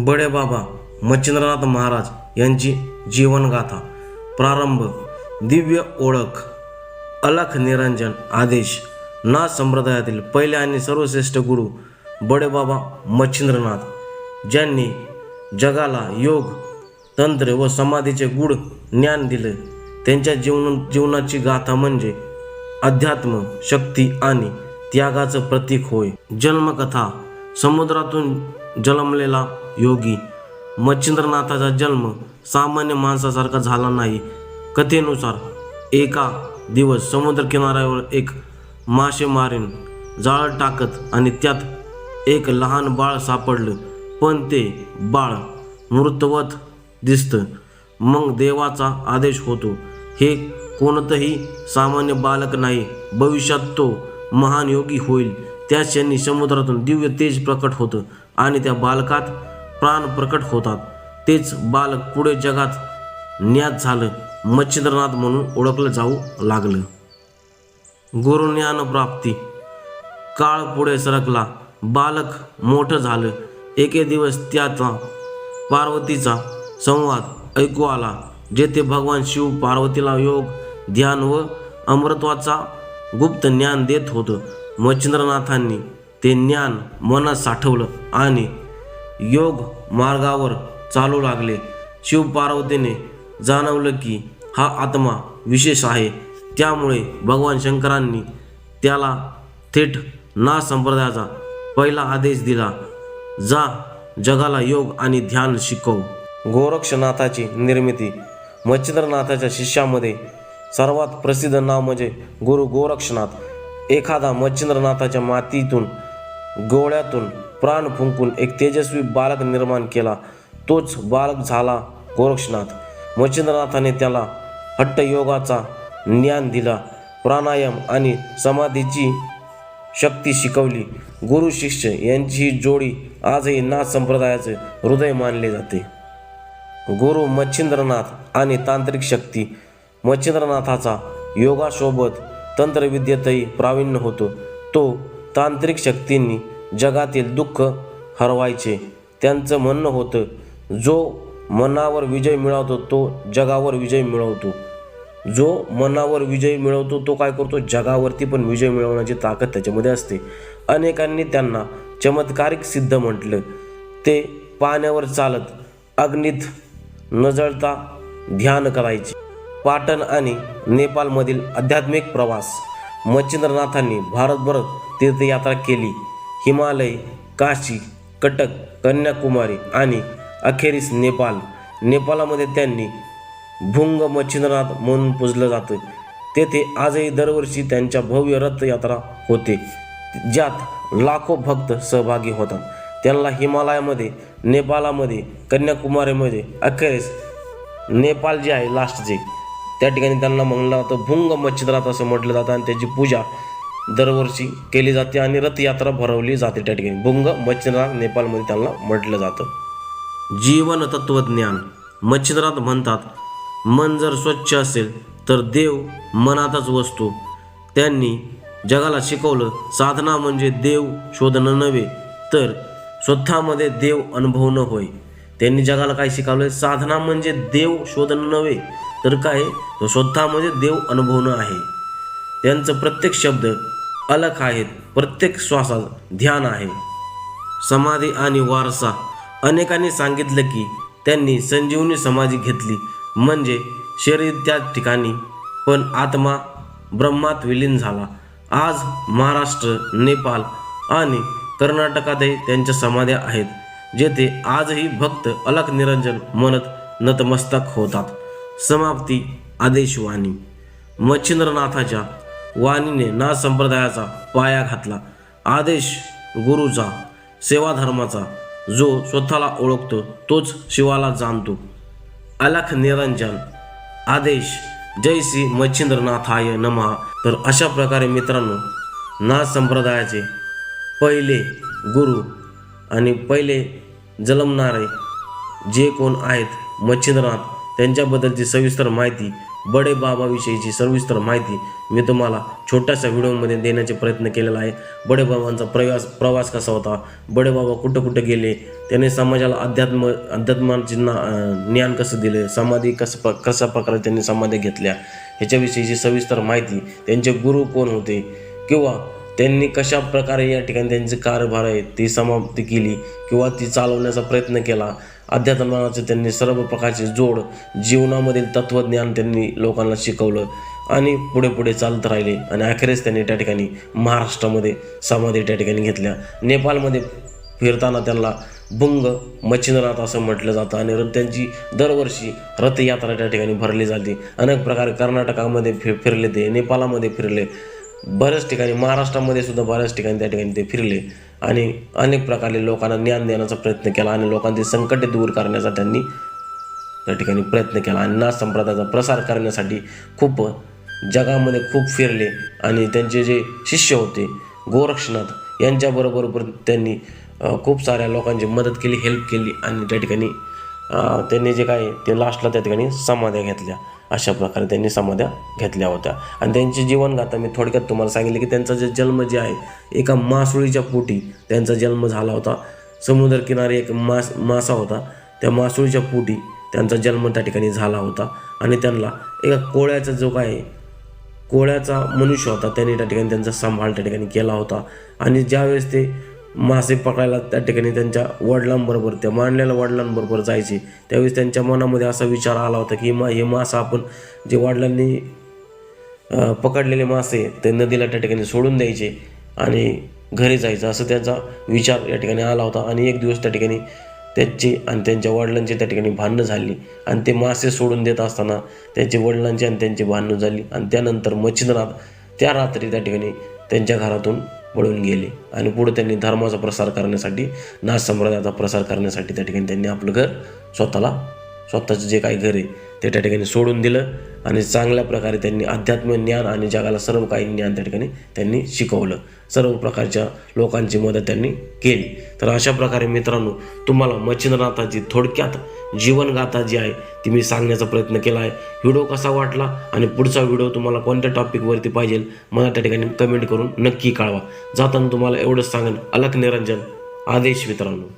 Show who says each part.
Speaker 1: बडे बाबा मच्छिंद्रनाथ महाराज यांची जीवनगाथा प्रारंभ दिव्य ओळख अलख निरंजन आदेश नाथ संप्रदायातील पहिले आणि सर्वश्रेष्ठ गुरु बडे बाबा मच्छिंद्रनाथ ज्यांनी जगाला योग तंत्र व समाधीचे गूढ ज्ञान दिले. त्यांच्या जीवन जीवनाची गाथा म्हणजे अध्यात्म शक्ती आणि त्यागाचं प्रतीक होय. जन्मकथा समुद्रातून जन्मलेला योगी मच्छिंद्रनाथाचा जन्म सामान्य माणसासारखा झाला नाही. कथेनुसार एका दिवस समुद्रकिनाऱ्यावर एक मासेमारीन जाळ टाकत आणि त्यात एक लहान बाळ सापडलं. पण ते बाळ मृतवत दिसतं. मग देवाचा आदेश होतो. हे कोणतंही सामान्य बालक नाही. भविष्यात तो महान योगी होईल. त्या क्षणी समुद्रातून दिव्य तेज प्रकट होतं आणि त्या बालकात प्राण प्रकट होतात. तेच बालक पुढे जगात ज्ञात झालं. मच्छिंद्रनाथ म्हणून ओळखलं जाऊ लागलं. गुरुज्ञान प्राप्ती. काळ पुढे सरकला. बालक मोठं झालं. एके दिवस त्याचा पार्वतीचा संवाद ऐकू आला जेथे भगवान शिव पार्वतीला योग ध्यान व अमृत्वाचा गुप्त ज्ञान देत होतं. मच्छिंद्रनाथांनी ते ज्ञान मनात साठवलं आणि योग मार्गावर चालू लागले. शिव पार्वतीने जाणवलं की हा आत्मा विशेष आहे. त्यामुळे भगवान शंकरांनी त्याला थेट ना संप्रदायाचा पहिला आदेश दिला. जा जगाला योग आणि ध्यान शिकव. गोरक्षनाथाची निर्मिती मच्छिंद्रनाथाच्या शिष्यामध्ये सर्वात प्रसिद्ध नाव म्हणजे गुरु गोरक्षनाथ. एखादा मच्छिंद्रनाथाच्या मातीतून गोळ्यातून प्राण फुंकून एक तेजस्वी बालक निर्माण केला. तोच बालक झाला गोरक्षनाथ. मच्छिंद्रनाथाने त्याला हट्टयोगाचा ज्ञान दिला प्राणायाम आणि समाधीची शक्ती शिकवली. गुरु शिष्य यांची ही जोडी आजही नाथ संप्रदायाचे हृदय मानले जाते. गुरु मच्छिंद्रनाथ आणि तांत्रिक शक्ती मच्छिंद्रनाथाचा योगासोबत तंत्रविद्येतही प्रावीण्य होतो. तो तांत्रिक शक्तींनी जगातील दुःख हरवायचे. त्यांचं म्हणणं होतं जो मनावर विजय मिळवतो तो जगावर विजय मिळवतो. जो मनावर विजय मिळवतो तो काय करतो? जगावरती पण विजय मिळवण्याची ताकद त्याच्यामध्ये असते. अनेकांनी त्यांना चमत्कारिक सिद्ध म्हटलं. ते पाण्यावर चालत अग्नीत न जळता ध्यान करायचे. पाटण आणि नेपाळमधील आध्यात्मिक प्रवास. मच्छिंद्रनाथांनी भारतभर तीर्थयात्रा केली. हिमालय काशी कटक कन्याकुमारी आणि अखेरीस नेपाळ नेपाळमध्ये त्यांनी भुंग मच्छिंद्रनाथ म्हणून पूजलं जातं. तेथे आजही दरवर्षी त्यांच्या भव्य रथयात्रा होते ज्यात लाखो भक्त सहभागी होतात. त्यांना हिमालयामध्ये नेपाळामध्ये कन्याकुमारीमध्ये अखेरीस नेपाळ जे आहे लास्टचे त्या ठिकाणी त्यांना म्हणलं जातं भुंग मच्छिद्रात असं म्हटलं जातं आणि त्याची पूजा दरवर्षी केली जाते आणि रथयात्रा भरवली जाते त्या ठिकाणी. भुंग मच्छिंद्रनाथ नेपाळमध्ये त्यांना म्हटलं जातं. जीवन तत्वज्ञान मच्छिद्रात म्हणतात मन जर स्वच्छ असेल तर देव मनातच वसतो. त्यांनी जगाला शिकवलं साधना म्हणजे देव शोधणं नव्हे तर स्वतःमध्ये देव अनुभवणं होय. त्यांनी जगाला काय शिकवलं साधना म्हणजे देव शोधणं नव्हे तर काय तो स्वतःमध्ये म्हणजे देव अनुभवणं आहे. त्यांचं प्रत्येक शब्द अलग आहेत. प्रत्येक श्वासात ध्यान आहे. समाधी आणि वारसा अनेकांनी सांगितलं की त्यांनी संजीवनी समाधी घेतली. म्हणजे शरीर त्या ठिकाणी पण आत्मा ब्रह्मात विलीन झाला. आज महाराष्ट्र नेपाळ आणि कर्नाटकातही त्यांच्या समाध्या आहेत. जेथे आजही भक्त अलख निरंजन म्हणत नतमस्तक होतात. समाप्ती आदेशवाणी मच्छिंद्रनाथाच्या वाणीने ना संप्रदायाचा पाया घातला. आदेश गुरुचा सेवाधर्माचा जो स्वतःला ओळखतो तोच शिवाला जाणतो. अलख निरंजन. आदेश जय श्री मच्छिंद्रनाथाय नमहा तर अशा प्रकारे मित्रांनो नाथ संप्रदायाचे पहिले गुरु आणि पहिले जन्मणारे जे कोण आहेत मच्छिंद्रनाथ त्यांच्याबद्दलची सविस्तर माहिती बडे बाबाविषयीची सविस्तर माहिती मी तुम्हाला छोट्याशा व्हिडिओमध्ये देण्याचे प्रयत्न केलेला आहे. बडे बाबांचा प्रवास प्रवास कसा होता? बडे बाबा कुठं कुठं गेले? त्याने समाजाला अध्यात्म अध्यात्माचे ना ज्ञान कसं दिले? समाधी कसं प कशा प्रकारे त्यांनी समाधी घेतल्या? ह्याच्याविषयीची सविस्तर माहिती त्यांचे गुरु कोण होते? किंवा त्यांनी कशा प्रकारे या ठिकाणी त्यांचे कारभार आहे ती समाप्ती केली? किंवा ती चालवण्याचा प्रयत्न केला? अध्यात्माचं त्यांनी सर्व प्रकारचे जोड जीवनामधील तत्त्वज्ञान त्यांनी लोकांना शिकवलं आणि पुढे पुढे चालत राहिले. आणि अखेरीस त्यांनी त्या ठिकाणी महाराष्ट्रामध्ये समाधी त्या ठिकाणी घेतल्या. नेपाळमध्ये फिरताना त्यांना बुंग मच्छिंद्रनाथ असं म्हटलं जातं आणि त्यांची दरवर्षी रथयात्रा त्या ठिकाणी भरली जाते. अनेक प्रकारे कर्नाटकामध्ये फि फिरले ते नेपाळामध्ये फिरले. बऱ्याच ठिकाणी महाराष्ट्रामध्ये सुद्धा बऱ्याच ठिकाणी त्या ठिकाणी ते फिरले आणि अनेक प्रकारे लोकांना ज्ञान देण्याचा प्रयत्न केला आणि लोकांची संकटे दूर करण्याचा त्यांनी त्या ठिकाणी प्रयत्न केला. आणि नाथ संप्रदायाचा प्रसार करण्यासाठी खूप जगामध्ये खूप फिरले आणि त्यांचे जे शिष्य होते गोरक्षनाथ यांच्याबरोबर त्यांनी खूप साऱ्या लोकांची मदत केली हेल्प केली आणि त्या ठिकाणी त्यांनी जे काय ते लास्टला त्या ठिकाणी समाध्या घेतल्या. अशा प्रकारे त्यांनी समाध्या घेतल्या होत्या. आणि त्यांची जीवनगाथा मी थोडक्यात तुम्हाला सांगितले की त्यांचा जे जन्म जे आहे एका मासुळीच्या पोटी त्यांचा जन्म झाला होता. समुद्रकिनारी एक मास मासा होता. त्या मासुळीच्या पोटी त्यांचा जन्म त्या ठिकाणी झाला होता. आणि त्यांना एका कोळ्याचा जो काय कोळ्याचा मनुष्य होता त्यांनी त्या ठिकाणी त्यांचा सांभाळ त्या ठिकाणी केला होता. आणि ज्यावेळेस ते मासे पकडायला त्या ठिकाणी त्यांच्या वडिलांबरोबर त्या मांडलेल्या वडिलांबरोबर जायचे. त्यावेळेस त्यांच्या मनामध्ये असा विचार आला होता की मा हे मासा आपण जे वडिलांनी पकडलेले मासे ते नदीला त्या ठिकाणी सोडून द्यायचे आणि घरी जायचं असं त्यांचा विचार या ठिकाणी आला होता. आणि एक दिवस त्या ठिकाणी त्याची आणि त्यांच्या वडिलांची त्या ठिकाणी भांडणं झाली. आणि ते मासे सोडून देत असताना त्यांचे वडिलांची आणि त्यांची भांडणं झाली. आणि त्यानंतर मच्छिंद्रनाथ त्या रात्री त्या ठिकाणी त्यांच्या घरातून पळून गेले. आणि पुढे त्यांनी धर्माचा प्रसार करण्यासाठी नाथ संप्रदायाचा प्रसार करण्यासाठी त्या ठिकाणी त्यांनी आपलं घर स्वतःला स्वतःचं जे काही घर आहे ते त्या ठिकाणी सोडून दिलं. आणि चांगल्या प्रकारे त्यांनी अध्यात्म ज्ञान आणि जगाला सर्व काही ज्ञान त्या ठिकाणी त्यांनी शिकवलं. सर्व प्रकारच्या लोकांची मदत त्यांनी केली. तर अशा प्रकारे मित्रांनो तुम्हाला मच्छिंद्रनाथाची थोडक्यात जीवनगाथा जी आहे ती मी सांगण्याचा प्रयत्न केला आहे. व्हिडिओ कसा वाटला आणि पुढचा व्हिडिओ तुम्हाला कोणत्या टॉपिकवरती पाहिजे मला त्या ठिकाणी कमेंट करून नक्की कळवा. जाताना तुम्हाला एवढंच सांगेन. अलक निरंजन. आदेश मित्रांनो.